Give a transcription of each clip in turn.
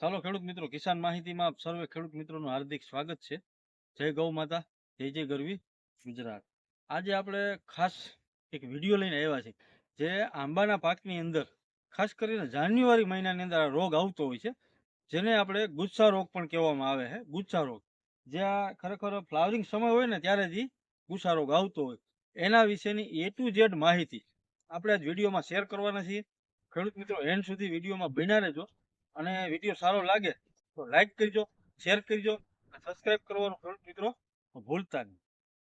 ચાલો ખેડૂત મિત્રો, કિસાન માહિતીમાં સર્વે ખેડૂત મિત્રોનું હાર્દિક સ્વાગત છે. જય ગૌ માતા, જય જય ગરવી, ગુજરાત. આજે આપણે ખાસ એક વીડિયો લઈને આવ્યા છે જે આંબાના પાકની અંદર, ખાસ કરીને જાન્યુઆરી મહિનાની અંદર આ રોગ આવતો હોય છે, જેને આપણે ગુચ્છા રોગ પણ કહેવામાં આવે છે ગુચ્છા રોગ. જે ખરેખર ફ્લાવરિંગ સમય હોય ને ત્યારે જ ગુચ્છા રોગ આવતો હોય. એના વિશેની એ ટુ ઝેડ માહિતી આપણે આજ વિડીયોમાં શેર કરવાના છીએ. ખેડૂત મિત્રો એન્ડ સુધી વિડીયોમાં બન્યા રહેજો. અને વીડિયો સારો લાગે તો લાઈક કરજો શેર કરજો સબસ્ક્રાઇબ કરવાનું ખેડૂત મિત્રો ભૂલતા નહીં.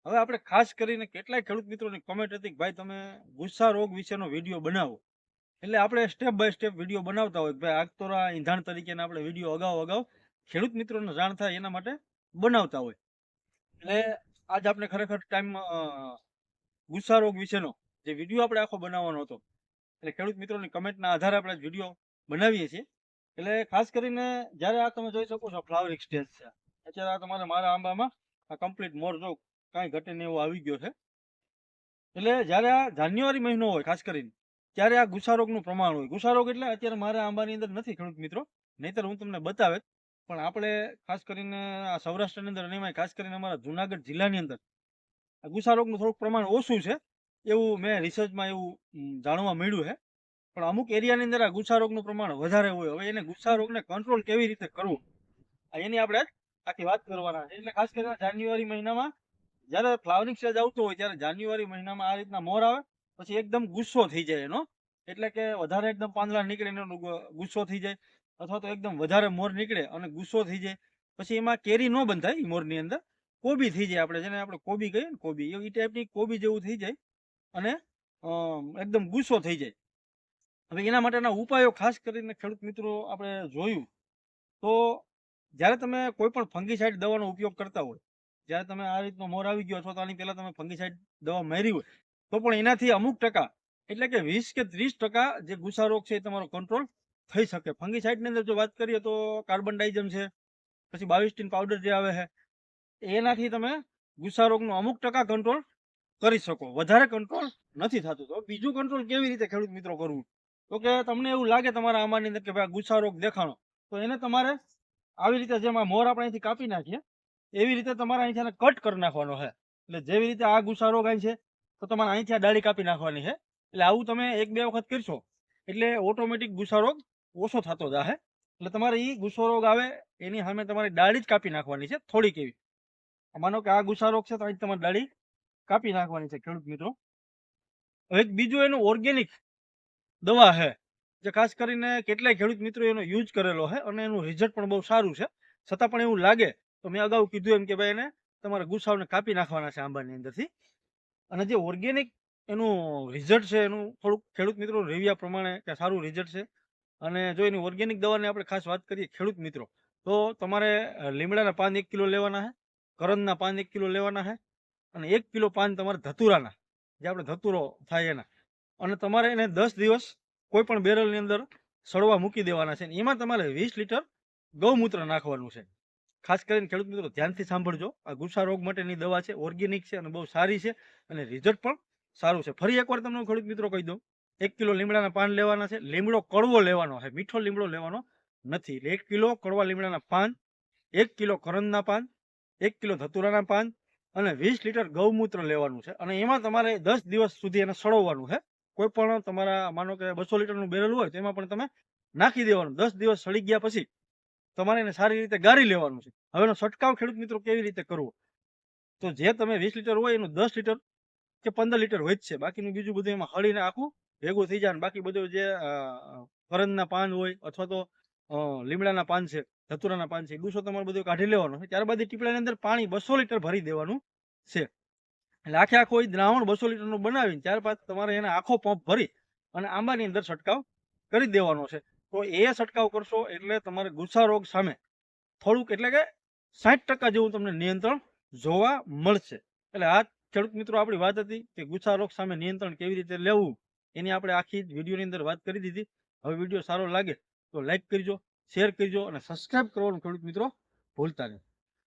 હવે આપણે ખાસ કરીને કેટલાય ખેડૂત મિત્રોની કોમેન્ટ હતી કે ભાઈ તમે ગુસ્સા રોગ વિશેનો વીડિયો બનાવો. એટલે આપણે સ્ટેપ બાય સ્ટેપ વીડિયો બનાવતા હોય ભાઈ આગતોરા ઈંધાણ તરીકેના આપણે વીડિયો અગાઉ અગાઉ ખેડૂત મિત્રોને જાણ થાય એના માટે બનાવતા હોય. એટલે આજ આપણે ખરેખર ટાઈમ ગુસ્સા રોગ વિશેનો જે વીડિયો આપણે આખો બનાવવાનો હતો. એટલે ખેડૂત મિત્રોની કમેન્ટના આધારે આપણે વીડિયો બનાવીએ છીએ. એટલે ખાસ કરીને જ્યારે આ તમે જોઈ શકો છો ફ્લાવરિંગ સ્ટેજ છે. અત્યારે આ તમારે મારા આંબામાં આ કમ્પ્લીટ મોર જો કાંઈ ઘટે ને એવો આવી ગયો છે. એટલે જ્યારે આ જાન્યુઆરી મહિનો હોય ખાસ કરીને, ત્યારે આ ગુસારોગનું પ્રમાણ હોય. ગુસારોગ એટલે અત્યારે મારા આંબાની અંદર નથી ખેડૂત મિત્રો, નહીતર હું તમને બતાવે પણ આપણે ખાસ કરીને આ સૌરાષ્ટ્રની અંદર અને ખાસ કરીને અમારા જુનાગઢ જિલ્લાની અંદર, આ ગુસારોગનું થોડુંક પ્રમાણ ઓછું છે એવું મેં રિસર્ચમાં એવું જાણવા મળ્યું છે. પણ અમુક એરિયાની અંદર આ ગુસ્સા રોગનું પ્રમાણ વધારે હોય. હવે એને ગુસ્સા રોગને કંટ્રોલ કેવી રીતે કરવું? એની આપણે આખી વાત કરવાના એટલે ખાસ કરીને જાન્યુઆરી મહિનામાં જ્યારે ફ્લાવરિંગ સ્ટેજ આવતો હોય ત્યારે જાન્યુઆરી મહિનામાં આ રીતના મોર આવે, પછી એકદમ ગુસ્સો થઈ જાય એનો. એટલે કે વધારે એકદમ પાંદડા નીકળે એનો ગુસ્સો થઈ જાય, અથવા તો એકદમ વધારે મોર નીકળે અને ગુસ્સો થઈ જાય. પછી એમાં કેરી ન બંધાય મોરની અંદર. કોબી થઈ જાય આપણે, જેને આપણે કોબી કહીએ ને કોબી. એ ટાઈપની કોબી જેવું થઈ જાય અને એકદમ ગુસ્સો થઈ જાય. હવે એના માટેના ઉપાયો ખાસ કરીને ખેડૂત મિત્રો આપણે જોયું, તો જ્યારે તમે કોઈ પણ ફંગીસાઇડ દવાનો ઉપયોગ કરતા હોય, જ્યારે તમે આ રીતનો મોર આવી ગયો અથવા તો આની પહેલાં તમે ફંગીસાઇડ દવા મારી હોય, તો પણ એનાથી અમુક ટકા, એટલે કે વીસ કે ત્રીસ ટકા જે ગુસા રોગ છે એ તમારો કંટ્રોલ થઈ શકે. ફંગીસાઇડની અંદર જો વાત કરીએ તો કાર્બન ડાઇઝમ છે, પછી બાવિસ્ટીન પાવડર જે આવે છે, એનાથી તમે ગુસા રોગનો અમુક ટકા કંટ્રોલ કરી શકો. વધારે કંટ્રોલ નથી થતું. તો બીજું કંટ્રોલ કેવી રીતે ખેડૂત મિત્રો કરવું? તો કે તમને એવું લાગે તમારા આમાની અંદર કે ભાઈ ગુસ્સા રોગ દેખાણો, તો એને તમારે આવી રીતે જેમ આ મોર આપણે અહીંથી કાપી નાખીએ, એવી રીતે તમારે અહીંથી કટ કરી નાખવાનો છે. એટલે જેવી રીતે આ ગુસ્સા રોગ અહીં છે, તો તમારે અહીંથી આ ડાળી કાપી નાખવાની છે. એટલે આવું તમે એક બે વખત કરશો, એટલે ઓટોમેટિક ગુસ્સા રોગ ઓછો થતો જાહે. એટલે તમારે એ ગુસ્સો રોગ આવે, એની સામે તમારે ડાળી જ કાપી નાખવાની છે, થોડીક એવી. માનો કે આ ગુસ્સા રોગ છે, તો અહીં તમારે ડાળી કાપી નાખવાની છે, ખેડૂત મિત્રો. હવે બીજું એનું ઓર્ગેનિક દવા છે જે ખાસ કરીને કેટલાય ખેડૂત મિત્રો એનો યુઝ કરેલો છે અને એનું રિઝલ્ટ પણ બહુ સારું છે. છતાં પણ એવું લાગે તો મેં અગાઉ કીધું એમ કે ભાઈ એને તમારે ગુસ્સાઓને કાપી નાખવાના છે આંબાની અંદરથી. અને જે ઓર્ગેનિક એનું રિઝલ્ટ છે એનું થોડુંક ખેડૂત મિત્રો રેવ્યા પ્રમાણે કે સારું રિઝલ્ટ છે. અને જો એની ઓર્ગેનિક દવાની આપણે ખાસ વાત કરીએ ખેડૂત મિત્રો, તો તમારે લીમડાના પાન એક કિલો લેવાના છે કરંદના પાન એક કિલો લેવાના છે અને એક કિલો પાન તમારે ધતુરાના, જે આપણે ધતુરો થાય એના. અને તમારે એને દસ દિવસ કોઈ પણ બેરલની અંદર સડવા મૂકી દેવાના છે એમાં તમારે વીસ લીટર ગૌમૂત્ર નાખવાનું છે. ખાસ કરીને ખેડૂત મિત્રો, ધ્યાનથી સાંભળજો. આ ગુસ્સા રોગ માટેની દવા છે, ઓર્ગેનિક છે અને બહુ સારી છે અને રિઝલ્ટ પણ સારું છે. ફરી એકવાર તમને ખેડૂત મિત્રો કહી દઉં, એક કિલો લીમડાના પાન લેવાના છે. લીમડો કડવો લેવાનો છે, મીઠો લીમડો લેવાનો નથી. એટલે એક કિલો કડવા લીમડાના પાન, એક કિલો કરંદના પાન, એક કિલો ધતુરાના પાન અને વીસ લીટર ગૌમૂત્ર લેવાનું છે. અને એમાં તમારે દસ દિવસ સુધી એને સડવવાનું છે. કોઈ પણ તમારા, માનો કે બસો લીટરનું બેરલ હોય, તેમાં પણ તમે નાખી દેવાનું. દસ દિવસ સડી ગયા પછી તમારે એને સારી રીતે ગાળી લેવાનું છે. હવેનો છટકાવ ખેડૂત મિત્રો કેવી રીતે કરવો? તો જે તમે વીસ લીટર હોય એનું દસ લીટર કે પંદર લીટર હોય જ છે. બાકીનું બીજું બધું એમાં હળીને આખું ભેગું થઈ જાય બાકી બધું જે કરંદના પાન હોય અથવા તો લીમડાના પાન છે, ધતુરાના પાન છે, એ ગુસ્સો તમારે બધું કાઢી લેવાનો છે ત્યારબાદ ટીપડાની અંદર પાણી બસો લીટર ભરી દેવાનું છે. એટલે આખે આખો એ દ્રાવણ બસો લીટરનું બનાવીને ત્યારબાદ તમારે એને આખો પંપ ભરી અને આંબાની અંદર છંટકાવ કરી દેવાનો છે. તો એ છંટકાવ કરશો એટલે તમારે ગુસ્સા રોગ સામે થોડુંક એટલે કે સાઠ ટકા જેવું તમને નિયંત્રણ જોવા મળશે. એટલે આ ખેડૂત મિત્રો આપણી વાત હતી કે ગુસ્સા રોગ સામે નિયંત્રણ કેવી રીતે લેવું એની આપણે આખી વિડીયોની અંદર વાત કરી દીધી. હવે વીડિયો સારો લાગે તો લાઈક કરજો, શેર કરજો અને સબસ્ક્રાઇબ કરવાનું ખેડૂત મિત્રો ભૂલતા નહીં.